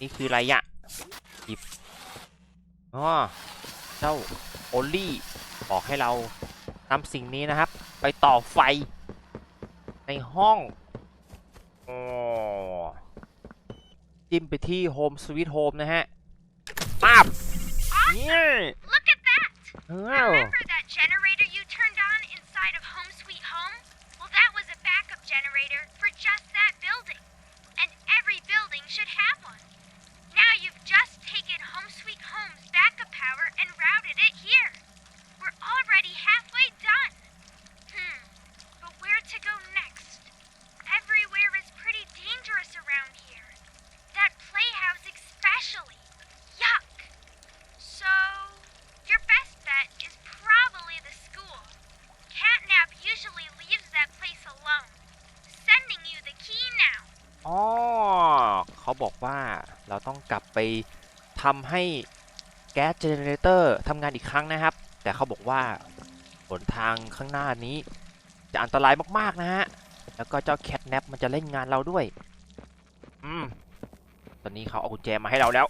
นี่คืออะไรอะหยิบอ๋อเจ้าโอลลี่บอกให้เรานำสิ่งนี้นะครับ ไปต่อไฟ ในห้องอ๋อจิ้มไปที่ Home Sweet Home นะฮะปั๊บเนี่ย Look at that! อ้าว Remember that Home Sweet Home's backup power and routed it here. We're already halfway done. Hmm, but where to go next? Everywhere is pretty dangerous around here. That playhouse especially. Yuck. So, your best bet is probably the school. Catnap usually leaves that place alone. Sending you the key now. อ๋อเขาบอกว่าเราต้องกลับไป ทำให้แก๊สเจเนเรเตอร์ทำงานอีกครั้งนะครับ แต่เขาบอกว่าหนทางข้างหน้านี้ จะอันตรายมาก ๆ นะฮะ แล้วก็เจ้าแคทแนปมันจะเล่นงานเราด้วย อืม ตอนนี้เขาเอากุญแจมาให้เราแล้ว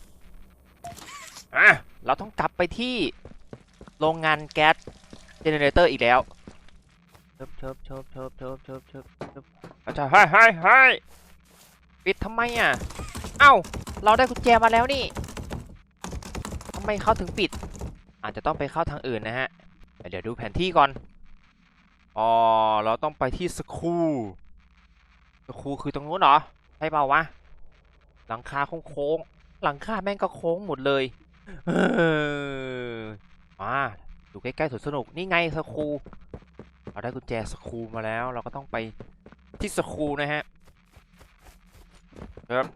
อะเราต้องกลับไปที่โรงงานแก๊สเจเนเรเตอร์อีกแล้วเชิบเชิบเชิบเชิบเชิบเชิบเชิบเชิบอาจารย์ให้ให้ให้ปิดทำไมอะ เอ้า เราได้กุญแจมาแล้วนี่ทำ ไม่เข้าถึงปิด อาจจะต้องไปเข้าทางอื่นนะฮะ เดี๋ยวดูแผนที่ก่อน อ๋อ เราต้องไปที่สคูลสคูลคือตรงนู้นเหรอ ใช่เปล่าวะ หลังคาโค้งๆ หลังคาแม่งก็โค้งหมดเลย เออมาดูใกล้ๆสวนสนุกนี่ไงสคูลเราได้กุญแจสคูลมาแล้ว เราก็ต้องไปที่สคูลนะฮะครับ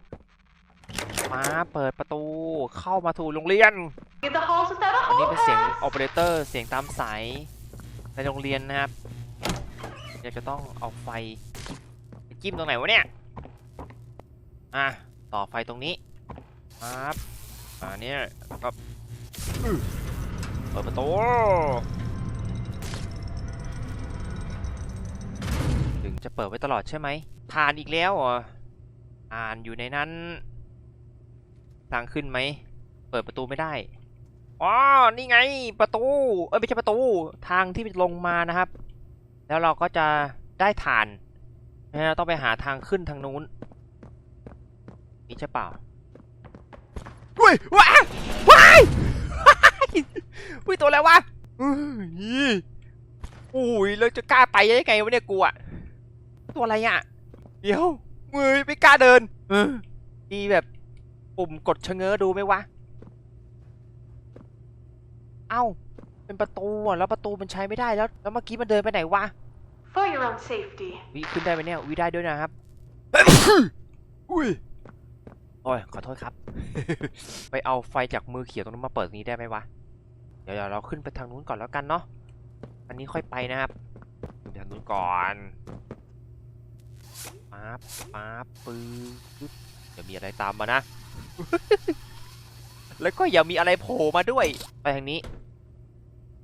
มาเปิดประตูเข้ามาถูโรงเรียน อันนี้เป็นเสียงโอเปอเรเตอร์เสียงตามสายในโรงเรียนนะครับอยากจะต้องเอาไฟจิ้มตรงไหนวะเนี่ย อะ ต่อไฟตรงนี้ครับอ่าเนี่ยแล้วก็อื้อเปิดประตูถึงจะเปิดไว้ตลอดใช่ไหมทานอีกแล้วเหรออ่านอยู่ในนั้น ทางขึ้นไหม เปิดประตูไม่ได้ อ๋อ นี่ไง ประตู เอ้ยไม่ใช่ประตู ทางที่ลงมานะครับ แล้วเราก็จะได้ฐานนะเราต้องไปหาทางขึ้นทางนู้น นี่ใช่เปล่าอุ้ยว้ายว้ายอุ้ยตัวอะไรวะอุ้ยอุ้ยแล้วจะกล้าไปได้ไงวะเนี่ยกูอะตัวอะไรอะเดี๋ยวมือไม่กล้าเดิน เออมีแบบ ปุ่มกดชะเง้อดูไหมวะ เอ้า เป็นประตูอะ แล้วประตูมันใช้ไม่ได้แล้ว แล้วเมื่อกี้มันเดินไปไหนวะ For your own safety. วิขึ้นได้ไหมเนี่ยวิได้ด้วยนะครับ อุ้ยโอ้ย ขอโทษครับ ไปเอาไฟจากมือเขียวตรงนู้นมาเปิดตรงนี้ได้ไหมวะเดี๋ยวเดี๋ยวเราขึ้นไปทางนู้นก่อนแล้วกันเนาะ อันนี้ค่อยไปนะครับขึ้นทางนู้นก่อนป๊าบป๊าบปื๊ด อย่ามีอะไรตามมานะ แล้วก็อย่ามีอะไรโผล่มาด้วย ไปทางนี้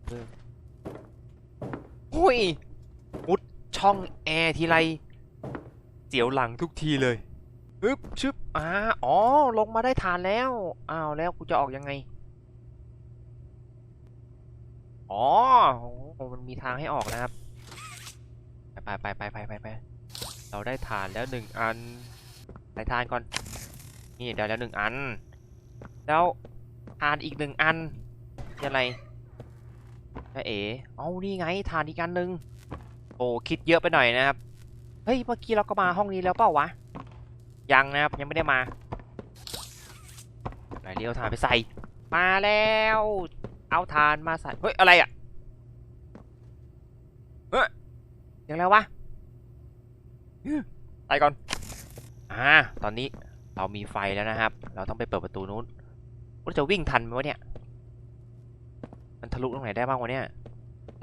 เออหุ้ยมุดช่องแอร์ทีไรเสียวหลังทุกทีเลยฮึบชึบอ่าอ๋อ ลงมาได้ฐานแล้ว อ้าว แล้วกูจะออกยังไง อ๋อโอ้มันมีทางให้ออกนะครับ ไปไปไปไปไปไปเราได้ฐานแล้วหนึ่งอันได้ฐานก่อน นี่ได้แล้วหนึ่งอัน แล้วฐานอีกหนึ่งอันนี่อะไรจะเอ๋เอานี่ไงฐานอีกอันหนึ่งโอ้คิดเยอะไปหน่อยนะครับ เฮ้ย เมื่อกี้เราก็มาห้องนี้แล้วเปล่าวะ ยังนะครับ ยังไม่ได้มาไหนเรียวฐานไปใส่ มาแล้ว เอาฐานมาใส่ เฮ้ย อะไรอะ เฮ้ยยังแล้ววะไปก่อน อ่า ตอนนี้ เรามีไฟแล้วนะครับ เราต้องไปเปิดประตูนู้นว่าจะวิ่งทันไหมวะเนี่ย มันทะลุตรงไหนได้บ้างวะเนี่ย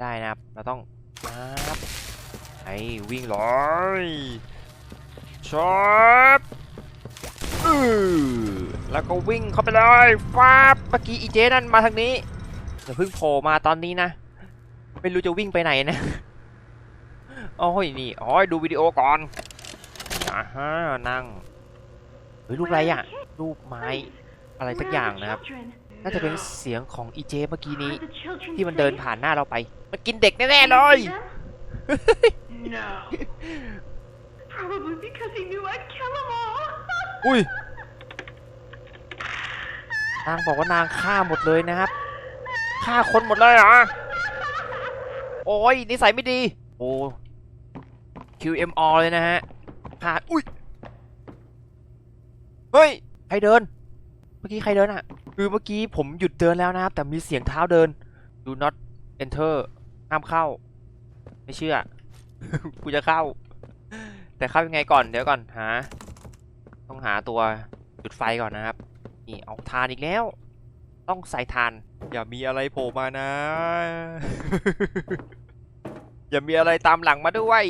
ได้นะครับ เราต้องปั๊บไอ้วิ่งเลยช็อปอือแล้วก็วิ่งเข้าไปเลยฟ้าบเมื่อกี้อีเจนั่นมาทางนี้อย่าเพิ่งโผล่มาตอนนี้นะ ไม่รู้จะวิ่งไปไหนนะโอ้ยนี่โอ๋อดูวิดีโอก่อนอ่าฮะนั่ง เฮ้ยลูกอะไรอะ รูปไม้อะไรสักอย่างนะครับ Children. น่าจะเป็นเสียงของอีเจเมื่อกี้นี้ Are the children ที่มันเดิน safe? ผ่านหน้าเราไป มันกินเด็กแน่ๆเลย See them? no. Probably because he knew I'd kill them all. อุ้ย นางบอกว่านางฆ่าหมดเลยนะครับ ฆ่าคนหมดเลยเหรอ โอ้ยนิสัยไม่ดี โอ้ QMR เลยนะฮะฆ่าอุ้ย เฮ้ย ใครเดิน เมื่อกี้ใครเดินอะคือเมื่อกี้ผมหยุดเดินแล้วนะครับ แต่มีเสียงเท้าเดิน do not enter ห้ามเข้า ไม่เชื่อ กูจะเข้า แต่เข้ายังไงก่อน เดี๋ยวก่อน หา ต้องหาตัวจุดไฟก่อนนะครับ นี่เอาทานอีกแล้ว ต้องใส่ทาน อย่ามีอะไรโผล่มานะ อย่ามีอะไรตามหลังมาด้วย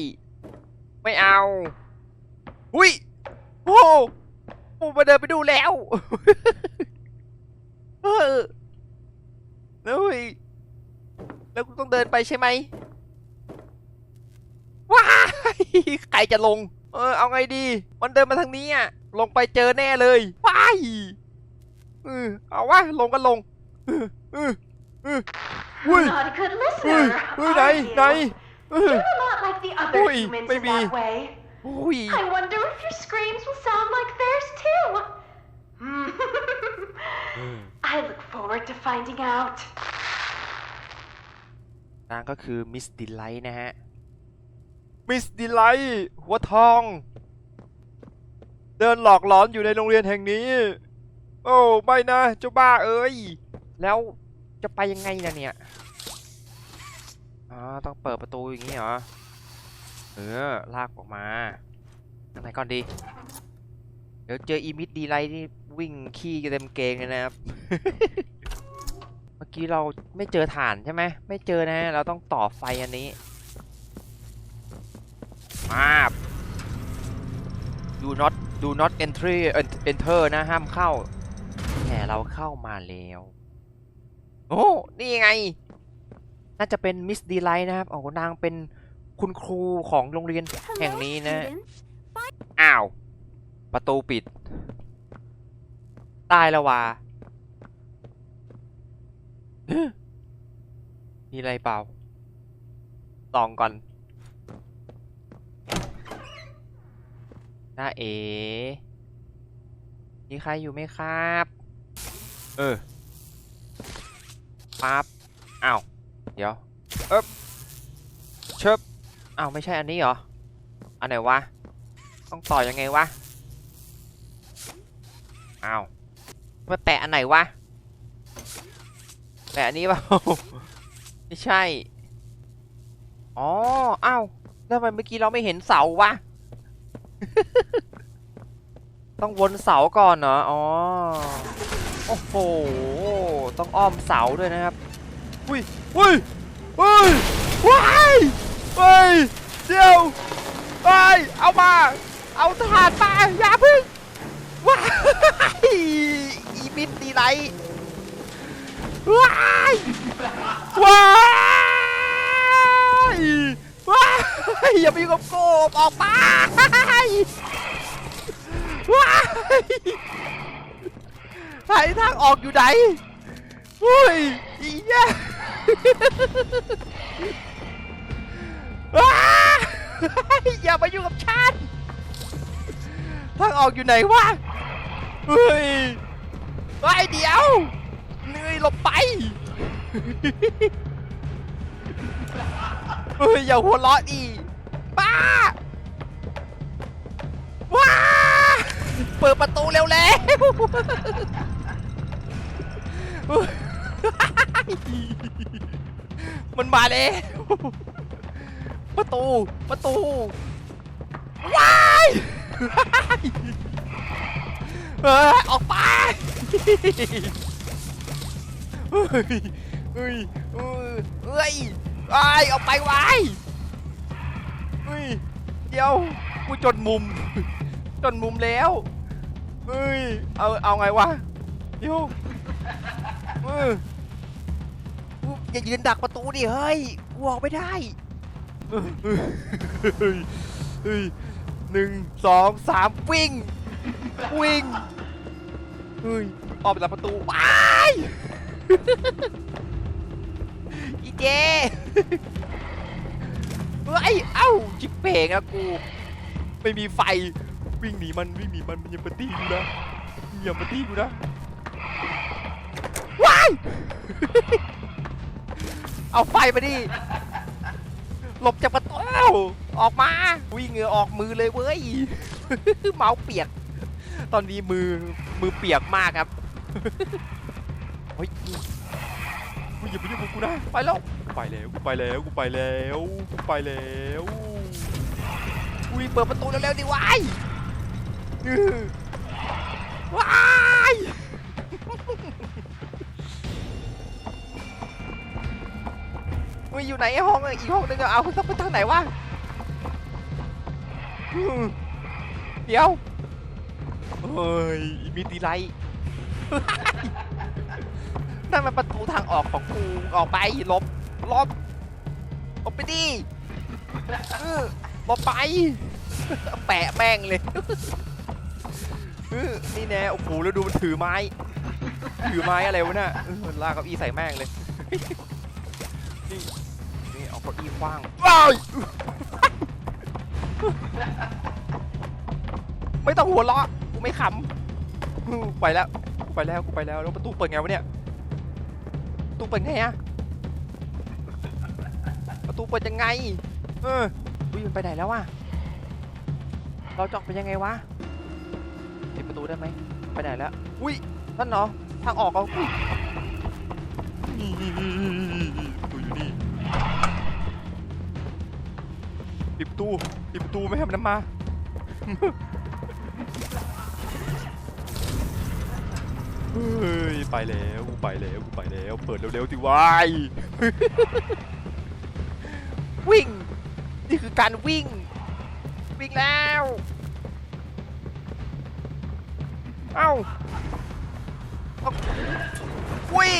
ไม่เอา อุ้ยโอ้โอ้ มาเดินไปดูแล้วเออแล้วเฮ้ยแล้วกูต้องเดินไปใช่ไหมว้ายใครจะลง เออ เอาไงดี มันเดินมาทางนี้อะ ลงไปเจอแน่เลยว้ายเออเอาวะลงก็ลงเออเออเอออุ้ย Not a good เฮ้ย listener. เฮ้ยไหน are ไหน you? เออ You're not like the other Ui, humans in maybe. that way. อุ้ย I wonder if your screams will sound like theirs too. I look forward to finding out. นางก็คือมิสดิไลท์นะฮะ มิสดิไลท์หัวทอง เดินหลอกหลอนอยู่ในโรงเรียนแห่งนี้ โอ้ไม่นะเจ้าบ้าเอ้ย แล้วจะไปยังไงล่ะเนี่ย อ๋อ ต้องเปิดประตูอย่างนี้เหรอ เออ ลากออกมาทางไหนก่อนดี เดี๋ยวเจออีมิดดีไลท์นี่วิ่งขี้กันเต็มเกงเลยนะครับ เมื่อกี้เราไม่เจอฐานใช่ไหม ไม่เจอนะ เราต้องต่อไฟอันนี้ มาบ do not do not entry enter นะ ห้ามเข้า แต่เราเข้ามาแล้ว โอ้ นี่ไง น่าจะเป็นมิสดีไลท์นะครับ โอ้นางเป็น คุณครูของโรงเรียนแห่งนี้นะ อ้าว ประตูปิด ตายแล้ววะมีอะไรเปล่าส่องก่อนน้าเอ๋มีใครอยู่ไหมครับ เออปั๊บอ้าว เดี๋ยว เอ๊บเชิบ อ้าวไม่ใช่อันนี้เหรอ อันไหนวะ ต้องต่อยังไงวะ อ้าวมาแปะอันไหนวะ แปะอันนี้เปล่า ไม่ใช่ อ๋อ อ้าวแล้วทำไมเมื่อกี้เราไม่เห็นเสาวะ ต้องวนเสาก่อนเหรอ อ๋อ โอ้โห ต้องอ้อมเสาด้วยนะครับ อุ้ยอุ้ยอุ้ยว้าย เฮ้ยเดี๋ยวเฮ้ยเอามา เอาถาดมาอย่าพึ่งว้ายอีมิดดีไลท์ว้ายว้ายว้ายอย่าไปยุ่กับโกบออกไปว้ายไหนทางออกอยู่ไหนอุ้ยอีเนี่ ว้าอย่ามาอยุ่กับฉันทางออกอยู่ไหนวะเฮ้ยไอ้เดี๋ยวเหนื่อยหลบไปเฮ้ยอย่าหัวเราะดิป้าว้าเปิดประตูเร็วแล้วเฮ้ยมันมาแล้ว ประตู ประตู ว้ายเฮ้ยออกไปเฮ้ยเฮ้ยเฮ้ยเฮ้ยไอ้ยออกไปไว้เฮ้ย เดี๋ยว กูจนมุม จนมุมแล้วเฮ้ย เอา เอาไงวะเดี๋ยวเออกูอย่ายืนดักประตูดิ เฮ้ย กูออกไม่ได้ เฮ้ยหนึ่งสองสามวิ่ง วิ่งเฮ้ยออกไปหลังประตูว้ายอีเจเฮ้ยเอ้าจิบเป่งอะกู ไม่มีไฟ วิ่งหนีมันวิ่งหนีมันมันยังมาตีกูนะมันยังมาตีกูนะว้ายเอาไฟมาดิ หลบจากประตูออกมาวิ่งเหงื่อออกมือเลยเว้ย เมาส์เปียก ตอนนี้มือมือเปียกมากครับเฮ้ยกูอย่าไปยุ่งกับกูนะไปแล้วไปแล้วกูไปแล้วกูไปแล้วกูไปแล้วอุ้ยเปิดประตูเร็วๆดิวายอื้อวาย มึงอยู่ไหนห้องอีกห้องนึงอะเอาต้องไปทางไหนวะเดี๋ยวเฮ้ยมีตีไลท์นั่นมันประตูทางออกของกูออกไปลบลบหลบไปดิลบไปแปะแม่งเลยนี่แน่โอ้โหแล้วดูมันถือไม้ ถือไม้อะไรวะเนี่ยลากเก้าอี้ใส่แม่งเลย นี่นี่เอาเก้าอี้คว้างว้ายไม่ต้องหัวเราะกูไม่ขำไปแล้วกูไปแล้วกูไปแล้วแล้วประตูเปิดไงวะเนี่ยประตูเปิดไงอะประตูเปิดยังไง เอออุ้ยมันไปไหนแล้ววะเราจออกไปยังไงวะปิดประตูได้ไหมไปไหนแล้วอุ้ยนั่นเนาะทางออกเอา ปิดประตูปิดประตูไม่ให้มันมา เฮ้ย ไปแล้วกูไปแล้วกูไปแล้ว เปิดเร็วๆสิวายวิ่ง นี่คือการวิ่ง วิ่งแล้ว เอ้าเอาอุ้ย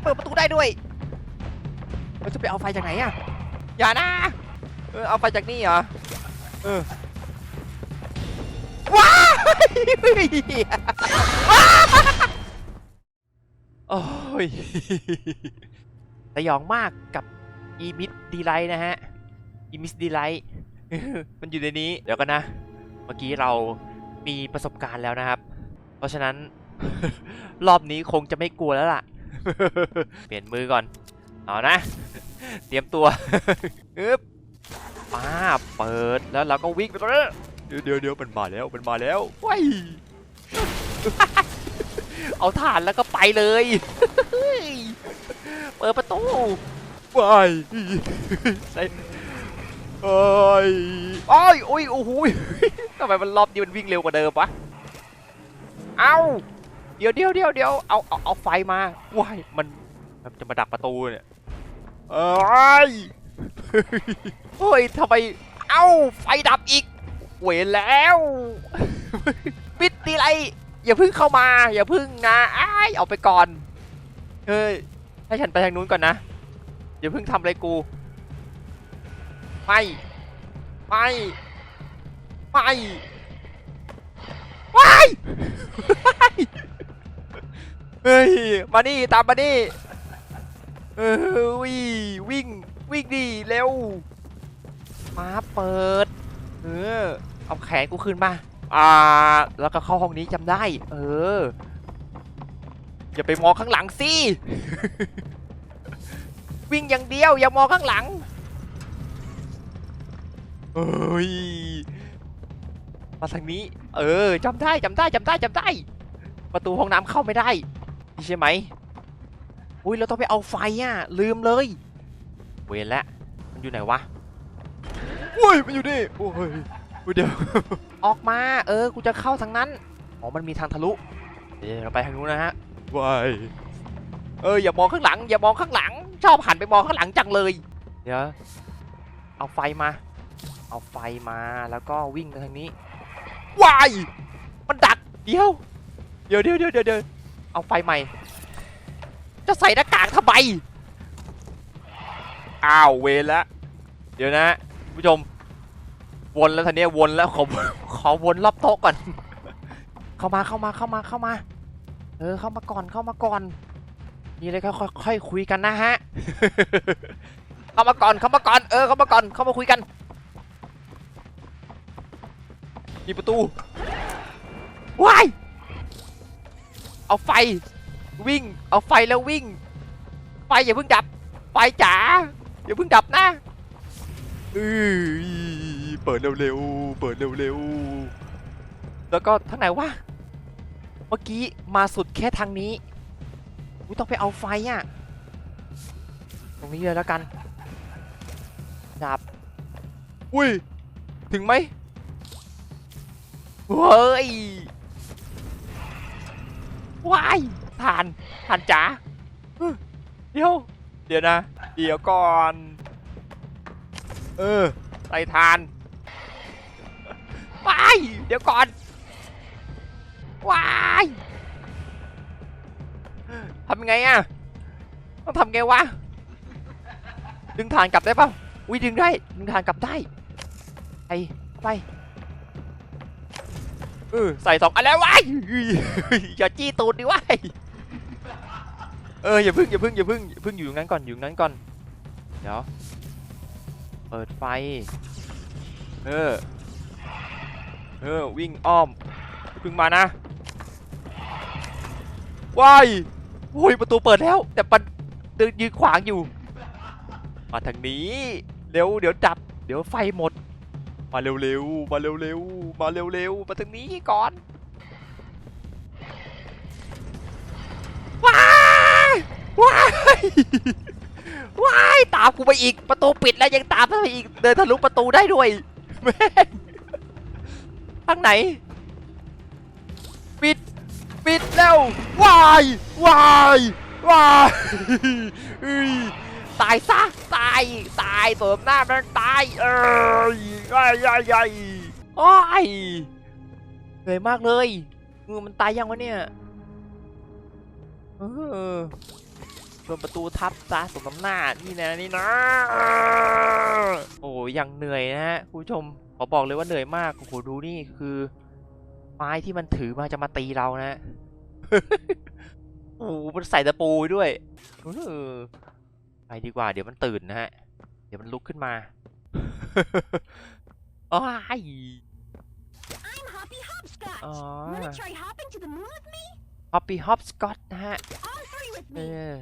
เปิดประตูได้ด้วย เราจะไปเอาไฟจากไหนอะอย่านะ เออเอาไฟจากนี่เหรอเออว้ายโอ้ยสยองมากกับ e m i s d e l i g h t นะฮะ e m i s d e l i g h t มันอยู่ในนี้ เดี๋ยวกันนะ เมื่อกี้เรามีประสบการณ์แล้วนะครับ เพราะฉะนั้น รอบนี้คงจะไม่กลัวแล้วล่ะ เปลี่ยนมือก่อน เอานะ เตรียมตัวอึ๊บ ป้าบเปิดแล้วเราก็วิ่งไปเลยเดี๋ยวเดี๋ยวเดี๋ยวมันมาแล้วมันมาแล้วว้ายเอาถ่านแล้วก็ไปเลย เปิดประตูว้ายใส่เอ้ยอ้อยโอ้ยโอ้โหยทำไมมันรอบนี้มันวิ่งเร็วกว่าเดิมวะเอ้าเดี๋ยวเดี๋ยวเดี๋ยวเดี๋ยวเอาเอาเอาไฟมาว้ายมันมันจะมาดักประตูเนี่ยเอ้ย เฮ้ยทำไม เอ้า ไฟดับอีก เวรแล้ว ปิดตีไร อย่าพึ่งเข้ามา อย่าพึ่งนะไอ้เอาไปก่อน เฮ้ย ให้ฉันไปทางนู้นก่อนนะ อย่าพึ่งทำอะไรกู ไม่ ไม่ ไม่ว้ายเฮ้ย มานี่ ตามมานี่เออวิ่ง วิ่งดิเร็วมาเปิด เออ เอาแขนกูขึ้นมา อ่า แล้วก็เข้าห้องนี้จำได้ เออ อย่าไปมองข้างหลังสิ วิ่งอย่างเดียว อย่ามองข้างหลังเอ้ย มาทางนี้ เออจำได้จำได้จำได้จำได้ ประตูห้องน้ำเข้าไม่ได้ ใช่ไหม อุ้ยเราต้องไปเอาไฟอะ ลืมเลย เวรแล้วมันอยู่ไหนวะอุ้ยมันอยู่นี่โอ้ยอุ๊ยเดี๋ยวออกมาเออกูจะเข้าทางนั้นอ๋อมันมีทางทะลุเดี๋ยวเราไปทางนู้นนะฮะวายเอออย่ามองข้างหลัง อย่ามองข้างหลัง ชอบหันไปมองข้างหลังจังเลย เดี๋ยวเอาไฟมา เอาไฟมาแล้วก็วิ่งไปทางนี้วายมันดักเดี๋ยวเดี๋ยวเดี๋ยวเดี๋ยวเดี๋ยวเดี๋ยวเอาไฟใหม่ จะใส่หน้ากากทำไม อ้าวเวแล้วเดี๋ยวนะผู้ชมวนแล้วทีนี้วนแล้วขอขอวนรอบโต๊ะก่อน เข้ามาเข้ามาเข้ามาเข้ามา เออเข้ามาก่อนเข้ามาก่อนนี่เลยค่อยค่อยคุยกันนะฮะเข้ามาก่อนเข้ามาก่อนเออเข้ามาก่อนเข้ามาคุยกันมีประตูว้ายเอาไฟวิ่ง เอาไฟแล้ววิ่ง ไฟอย่าเพิ่งดับ ไฟจ๋า อย่าเพิ่งดับนะเอ้ยเปิดเร็วๆ เปิดเร็วๆ แล้วก็ทางไหนวะ เมื่อกี้มาสุดแค่ทางนี้อุ๊ยต้องไปเอาไฟอะ ตรงนี้เลยแล้วกัน ดับ อุ้ย ถึงไหมเฮ้ย ว้ายทานทานจ๋าเฮ้ยเดี๋ยว เดี๋ยวนะ เดี๋ยวก่อน เออใส่ทานว้ายเดี๋ยวก่อนว้ายทำยังไงอะต้องทำไงวะ ดึงฐานกลับได้ปะอุ้ยดึงได้ ดึงฐานกลับได้ ไปไปเออใส่สองอันแล้วว้ายอย่าจี้ตูดดิว้าย เอออย่าพึ่งอย่าพึ่งอย่าพึ่งอย่าพึ่งอยู่ตรงนั้นก่อนอยู่ตรงนั้นก่อนเดี๋ยวเปิดไฟเออเออวิ่งอ้อมพึ่งมานะว้ายโอ้ยประตูเปิดแล้ว แต่ปันเดินยืนขวางอยู่ มาทางนี้เร็วเดี๋ยวดับ เดี๋ยวไฟหมด มาเร็วๆมาเร็วๆมาเร็วๆมาทางนี้ก่อน ว้ายว้ายตามกูไปอีกประตูปิดแล้วยังตามไปอีกเดินทะลุประตูได้ด้วยแม่งทางไหน ปิดปิดแล้ววายวายวายตายซะตายตายเสริมหน้ามันตายเอ้ยใหญ่ใหญ่ใหญ่โอ้ยเหนื่อยมากเลยเออมันตายยังวะเนี่ยเออ โดนประตูทับซะสมน้ำหน้านี่นะนี่นะ โอ้ยยังเหนื่อยนะฮะคุณผู้ชมขอบอกเลยว่าเหนื่อยมากโอ้โหดูนี่คือ ไม้ที่มันถือมาจะมาตีเรานะโอ้โหมันใส่ตะปูไปด้วยเออไปดีกว่า เดี๋ยวมันตื่นนะฮะ เดี๋ยวมันลุกขึ้นมาอ้าย I'm Hoppy Hopscotch. Oh. Wanna try hopping to the moon with me? ฮอปปี้ฮอปสกอตนะฮะ On three with เอ me. อ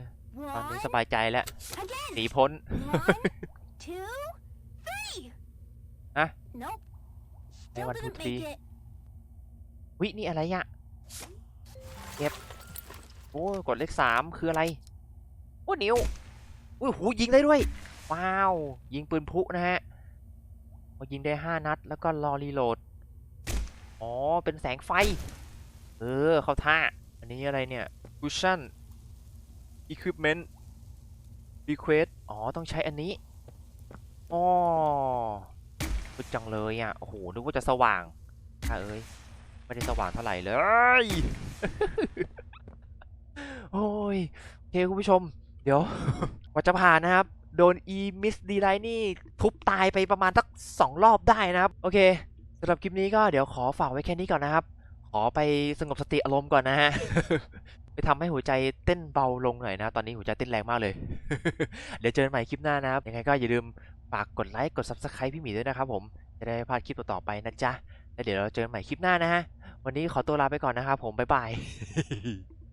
ตอนนี้ One, สบายใจแล้ว again. หนีพ้น One, two, three. Huh? Nope. Hey, Still one, two, didn't three. make it. วินี่อะไรอะเก็บโอ้กดเลขสามคืออะไร โอ้นิ้วอุ้ยหูยิงได้ด้วย ว้าว ยิงปืนพลุนะฮะพอยิงได้ห้านัด แล้วก็รอรีโหลด อ๋อ เป็นแสงไฟ เออ เข้าท่า อันนี้อะไรเนี่ย cushion equipment request อ๋อ ต้องใช้อันนี้อ๋อพึดจังเลยอะ โอ้โห นึกว่าจะสว่างอะเอ้ย ไม่ได้สว่างเท่าไหร่เลย โอ้ย โอเค คุณผู้ชม เดี๋ยวกว่าจะผ่านนะครับ โดนอีมิสดีไลนี่ ทุบตายไปประมาณสักสองรอบได้นะครับ โอเคสำหรับคลิปนี้ก็เดี๋ยวขอฝากไว้แค่นี้ก่อนนะครับ ขอไปสงบสติอารมณ์ก่อนนะฮะ ไปทำให้หัวใจเต้นเบาลงหน่อยนะ ตอนนี้หัวใจเต้นแรงมากเลย เดี๋ยวเจอกันใหม่คลิปหน้านะครับ ยังไงก็อย่าลืมฝากกดไลค์ กด Subscribe พี่หมีด้วยนะครับผม จะได้พลาดคลิปต่อๆไปนะจ๊ะ แล้วเดี๋ยวเราเจอกันใหม่คลิปหน้านะฮะ วันนี้ขอตัวลาไปก่อนนะครับผม บ๊ายบาย